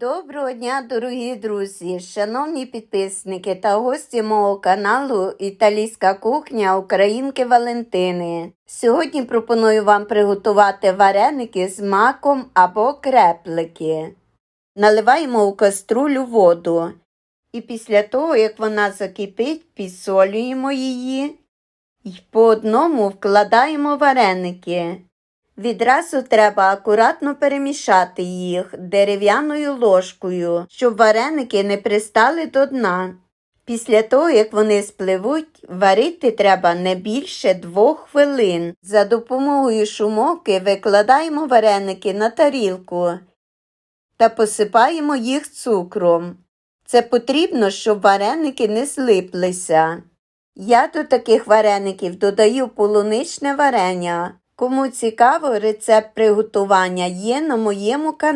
Доброго дня, дорогі друзі, шановні підписники та гості мого каналу Італійська кухня Українки Валентини. Сьогодні пропоную вам приготувати вареники з маком або креплики. Наливаємо у каструлю воду і після того, як вона закипить, підсолюємо її і по одному вкладаємо вареники. Відразу треба акуратно перемішати їх дерев'яною ложкою, щоб вареники не пристали до дна. Після того, як вони спливуть, варити треба не більше двох хвилин. За допомогою шумовки викладаємо вареники на тарілку та посипаємо їх цукром. Це потрібно, щоб вареники не злиплися. Я до таких вареників додаю полуничне варення. Кому цікаво, рецепт приготування є на моєму каналі.